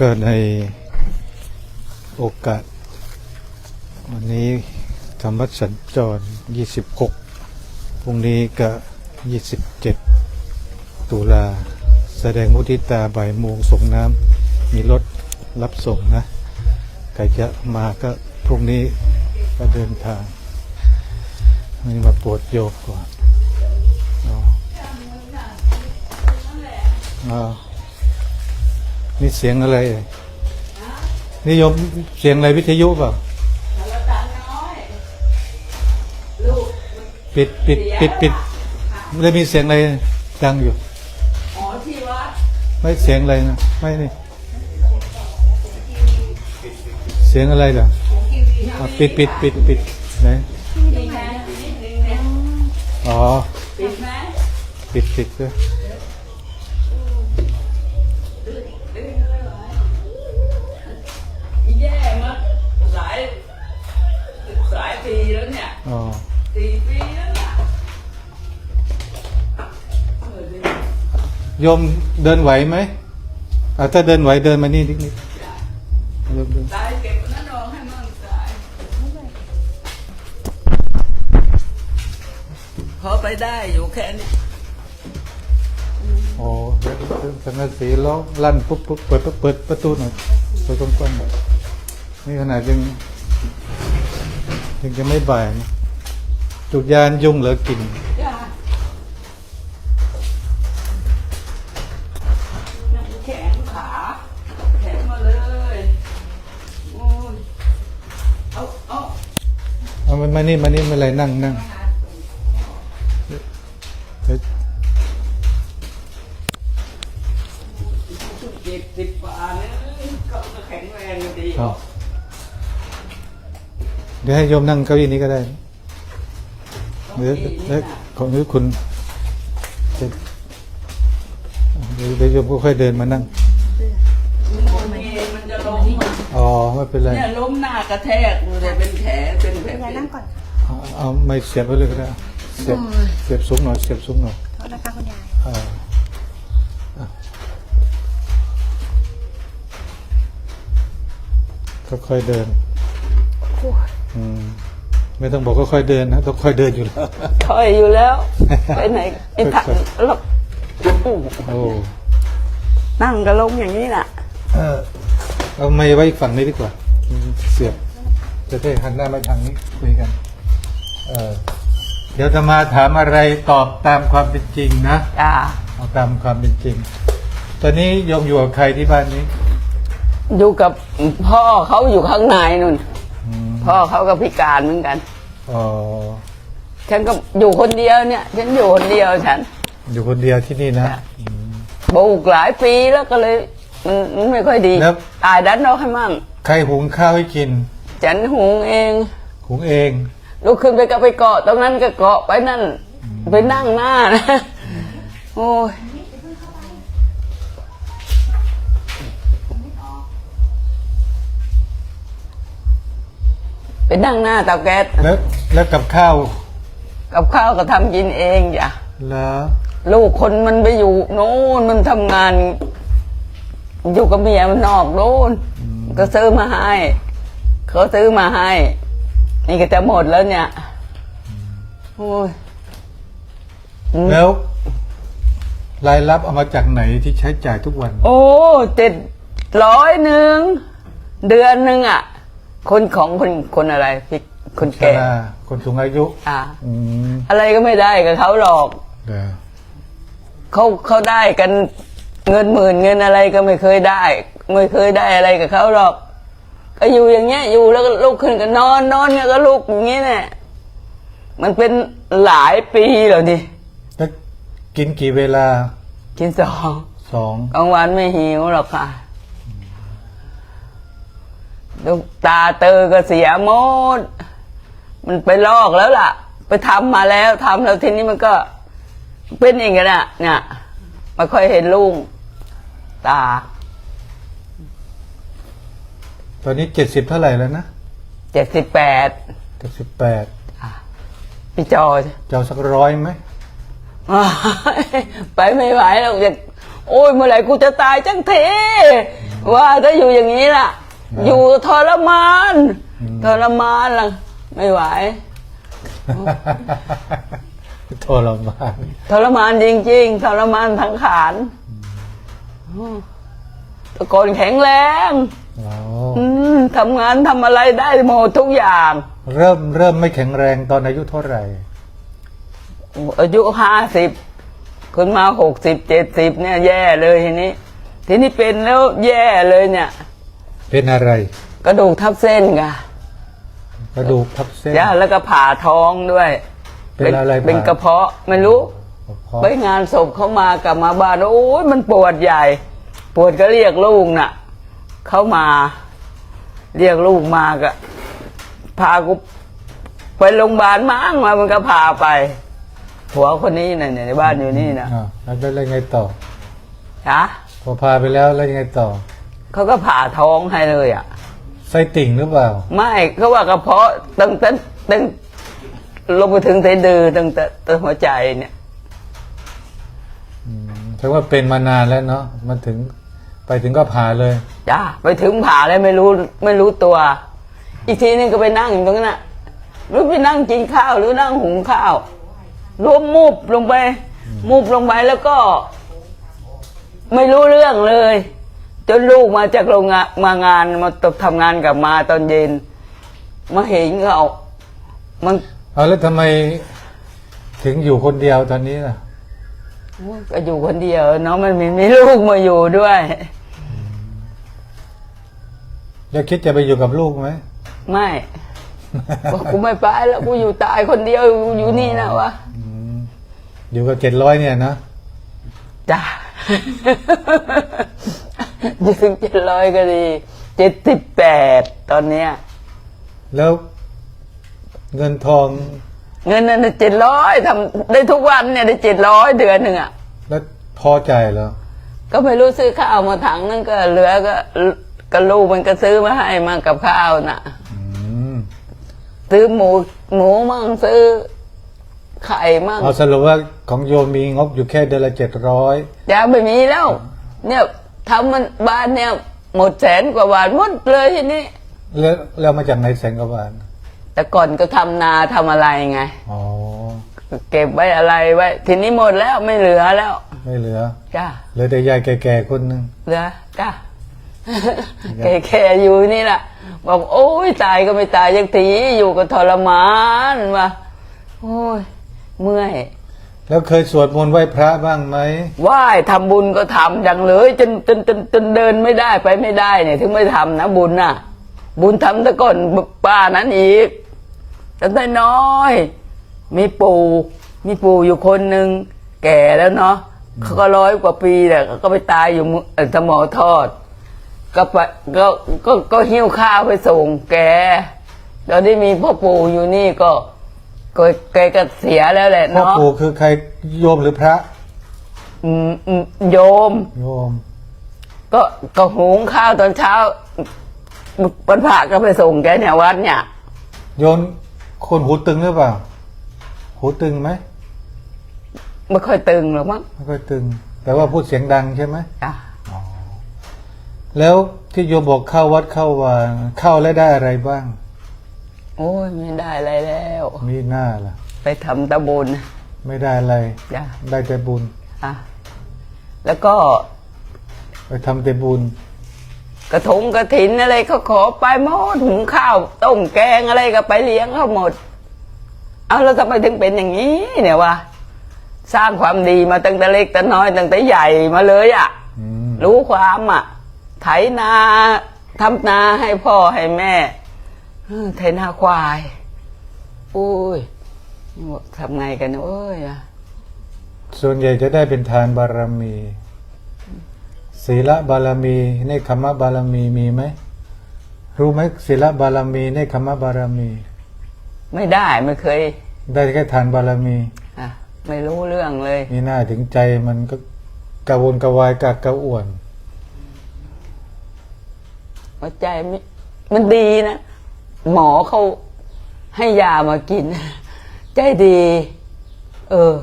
ก็ในโอกาส วันนี้ธรรมสัญจร 26 พรุ่งนี้ก็ 27 ตุลา แสดงมุทิตาบ่ายโมงส่งน้ำมีรถรับส่งนะใครจะมาก็พรุ่งนี้ก็เดินทางวันนี้มาปวดโยกก่อนอ๋ออ๋อ นี่เสียงอะไรเอ่ยนี่โยมเสียงอะไรวิทยุเปล่าปิดปิดปิดปิดไม่ได้มีเสียงอะไรดังอยู่อ๋อที่วัดไม่เสียงอะไรนะไม่นี่เสียงอะไรเหรออะปิดปิดปิดปิดไหนมีไหมนิดนึงเนี่ยอ๋อปิดไหมปิดปิดด้วย อ๋อสี่ปีแล้วน่ะเออดีโยมเดินไหวไหมอะถ้าเดินไหวเดินมานี่นิดนิดโยมเดินตายเก็บนั่นรองให้มั่งตายพอไปได้อยู่แค่นี้โอ้สังกะสีล้อลั่นปุ๊บปุ๊บเปิดเปิดประตูหน่อยเปิดกว้างๆหน่อยนี่ขนาดยังยังจะไม่บ่ายนะ จุกยานยุงเหลือกิน จ้านั่งแขนขาแขนมาเลยโอ้ยเอาเอาเอามันมานี่มานี่ไม่เป็นไรนั่งนั่งเดี๋ยวเจ็ดสิบกว่าเนี่ยเขาจะแข็งแรงดี เอาเดี๋ยวให้โยมนั่งเก้าอี้นี้ก็ได้ เดี๋ยวเดี๋ยวของนี้คุณจะเดี๋ยวเดี๋ยวโยมก็ค่อยเดินมานั่ง มันมีมันจะล้มอะอ๋อไม่เป็นไร เนี่ยล้มหน้ากระแทกเลยเป็นแผลเป็นแผลยายนั่งก่อนเอาเอาไม่เสียบไว้เลยก็ได้เสียบเสียบสูงหน่อยเสียบสูงหน่อยโทษนะคะคุณยายอ่าอะค่อยๆเดินอืม ไม่ต้องบอกค่อยๆเดินนะต้องค่อยเดินอยู่แล้ว ถอยอยู่แล้ว ไปไหนไอ้ถังแล้วโอ้นั่งก็ล้มอย่างนี้น่ะ เออเอาไม่ไว้อีกฝั่งนี้ดีกว่าอืมเสียบ จะได้หันหน้ามาทางนี้คุยกัน เออเดี๋ยวจะมาถามอะไรตอบตามความเป็นจริงนะจ้าเอาตามความเป็นจริง ตอนนี้โยมอยู่กับใครที่บ้านนี้ อยู่กับพ่อเขาอยู่ข้างในนู่นอืม พ่อเขาก็พิการเหมือนกัน อ๋อ ฉันก็อยู่คนเดียวเนี่ย ฉันอยู่คนเดียวฉัน อยู่คนเดียวที่นี่นะจ้ะปลูกหลายปีแล้วก็เลยมันมันไม่ค่อยดี แล้ว ตายดันเราให้มั่งใครหุงข้าวให้กิน ฉันหุงเองหุงเอง ลุกขึ้นไปก็ไปเกาะตรงนั้นก็เกาะไปนั่น ไปนั่งหน้านะ โอ้ย ไปนั่งหน้าเตาแก๊สแล้วแล้วกับข้าวกับข้าวก็ทำกินเองจ้ะแล้วลูกคนมันไปอยู่โน่นมันทำงาน อยู่กับเมียมันนอกโน่นก็ซื้อมาให้เขาซื้อมาให้ นี่ก็จะหมดแล้วเนี่ยโอ้ยแล้ว รายรับเอามาจากไหนที่ใช้จ่ายทุกวัน โอ้เจ็ดร้อยหนึ่งเดือนหนึ่งอะ คนของคนคนอะไรพี่คนชแก่ราคนสูงอายุอะอืมอะไรก็ไม่ได้กับเขาหรอกเดี๋ยวเขาเขาได้กันเงินหมื่นเงินอะไรก็ไม่เคยได้ ไม่เคยได้อะไรกับเขาหรอก ก็อยู่อย่างเงี้ย อยู่แล้วก็ลุกขึ้นก็นอนนอนเนี่ยก็ลุกอย่างเงี้ยเนี่ยมันเป็นหลายปีแล้วนี่แล้วกินกี่เวลากินสองสองกลางวันไม่หิวหรอกค่ะ ลูกตาเตอก็เสียหมด มันไปลอกแล้วล่ะ ไปทำมาแล้วทำแล้วทีนี้มันก็ เป็นอย่างนั้นน่ะเนี่ยไม่ค่อยเห็นลุงตา ตอนนี้เจ็ดสิบเท่าไหร่แล้วนะเจ็ดสิบแปดเจ็ดสิบแปดพี่จอยจะเอาสักร้อยไหมไปไม่ไหวแล้วอยากโอ้ยเมื่อไหร่กูจะตายจังเทว่าถ้าอยู่อย่างนี้ล่ะ อยู่ทรมานทรมานล่ะไม่ไหวทรมานทรมานจริง ๆทรมานทั้งขานแตะกอนแข็งแรงอ๋ออืมทำงานทำอะไรได้หมดทุกอย่าง เริ่มเริ่มไม่แข็งแรงตอนอายุเท่าไหร่ อายุห้าสิบขึ้นมาหกสิบเจ็ดสิบเนี่ยแย่เลยทีนี้ ทีนี้เป็นแล้วแย่เลยเนี่ย เป็นอะไร กระดูกทับเส้นค่ะกระดูกทับเส้น ย่าแล้วก็ผ่าท้องด้วยเป็นอะไรเป็นผ่ากระเพาะไม่รู้เพราะไปงานศพเขามากลับมาบ้านโอ้ยมันปวดใหญ่ ปวดก็เรียกลูกน่ะเขามา เรียกลูกมาก็พากูไปโรงพยาบาลมั้งมามันก็พาไปผัวคนนี้น่ะเนี่ยในบ้านอยู่นี่นะอ่าแล้วได้ไงต่อฮะพอพาไปแล้วแล้วยังไงต่อ เขาก็ผ่าท้องให้เลยอะ ไส้ติ่งหรือเปล่า ไม่เขาว่ากระเพาะตั้งแต่ตั้งลงไปถึงสะดือตั้งแต่ตั้งหัวใจเนี่ยแสดงว่าเป็นมานานแล้วเนาะมันถึงไปถึงก็ผ่าเลย จ้าไปถึงผ่าเลยไม่รู้ไม่รู้ตัว อีกทีนึงก็ไปนั่งอยู่ตรงนั้นน่ะหรือไปนั่งกินข้าวหรือนั่งหุงข้าวรวมมุบลงไปมุบลงไปแล้วก็ ไม่รู้เรื่องเลย จนลูกมาจากโรงงานมางานมาตกทำงานกลับมาตอนเย็น มาเห็นเขามันเอาแล้วทำไมถึงอยู่คนเดียวตอนนี้ล่ะก็อยู่คนเดียวเนาะมันมีมีลูกมาอยู่ด้วยแล้วคิดจะไปอยู่กับลูกไหมไม่บอกกูไม่ไปแล้วกูอยู่ตายคนเดียวอยู่นี่นะวะอืมอยู่กับเจ็ดร้อยเนี่ยนะจ้า อยู่ถึงเจ็ดร้อยก็ดีเจ็ดสิบแปดตอนเนี้ย แล้วเงินทองเงินนั้นเจ็ดร้อยทำได้ทุกวันเนี่ยได้เจ็ดร้อยเดือนหนึ่งอะ แล้วพอใจเหรอก็ไม่รู้ซื้อข้าวมาถังนึงก็เหลือก็ก็ลูกมันก็ซื้อมาให้มากับข้าวน่ะอืมซื้อหมูหมูมั่งซื้อไข่มั่งเอาสรุปว่าของโยมมีงบอยู่แค่เดือนละเจ็ดร้อยยาไม่มีแล้ว เนี่ย ทำมันบ้านเนี่ย หมดแสนกว่าบาทหมดเลยทีนี้ แล้วแล้วมาจากไหนแสนกว่าบาทแต่ก่อนก็ทำนาทำอะไรไง อ๋อ เก็บไว้อะไรไว้ ทีนี้หมดแล้วไม่เหลือแล้ว ไม่เหลือ จ้าเหลือแต่ยายแก่ๆคนหนึ่ง เหลือจ้าแก่ๆอยู่นี่แหละบอกโอ้ยตายก็ไม่ตายยังทีอยู่ก็ทรมานว่ะโอ้ยเมื่อย แล้วเคยสวดมนต์ไหว้พระบ้างไหมไหว้ทำบุญก็ทำอย่างเลยจนจนจนจนเดินไม่ได้ไปไม่ได้เนี่ยถึงไม่ทำนะบุญน่ะ บุญทำแต่ก่อนป้านั้นอีกตั้งแต่น้อย มีปู่มีปู่อยู่คนหนึ่งแก่แล้วเนาะเขาก็ร้อยกว่าปีแหละก็ไปตายอยู่สมอทอด ก็ไปก็ก็ก็หิ้วข้าวไปส่งแกตอนที่มีพ่อปู่อยู่นี่ก็ ก็แกก็เสียแล้วแหละพ่อเนาะปู่คือใครโยมหรือพระอืมอืมโยม โยม ก็ก็หุงข้าวตอนเช้าวันพระก็ไปส่งแกเนี่ยวัดเนี่ย โยมคนหูตึงหรือเปล่า หูตึงไหมไม่ค่อยตึงหรอกมั้งไม่ค่อยตึง แต่ว่าพูดเสียงดังใช่ไหมจ้ะแล้วที่โยมบอกเข้าวัดเข้าวาเข้าแล้วได้อะไรบ้าง โอ้ยไม่ได้อะไรแล้ว มีหน้าล่ะ ไปทำตะบุญไม่ได้อะไร จ้ะได้แต่บุญ อะแล้วก็ไปทำแต่บุญ กระทงกระถินอะไรเขาขอไปหมดหุงข้าวต้มแกงอะไรก็ไปเลี้ยงเขาหมด เอาแล้วทำไมถึงเป็นอย่างนี้ เนี่ยวะสร้างความดีมาตั้งแต่เล็กแต่น้อยตั้งแต่ใหญ่มาเลยอะ่ะ อืม รู้ความอะ ไถนาทำนาให้พ่อให้แม่เออ ไถนาควายอุ้ยบอกทำไงกันเอ้ยอะส่วนใหญ่จะได้เป็นทานบารมี ศีลบารมีเนคขมะบารมีมีไหมรู้ไหมศีลบารมีเนคขมะบารมี ไม่ได้ไม่เคย ได้แค่ทานบารมีอะไม่รู้เรื่องเลยนี่หน้าถึงใจมันก็กระวนกระวายกากกระอ่วนหัวใจไม่มันดีนะ หมอเขาให้ยามากินใจดี เออ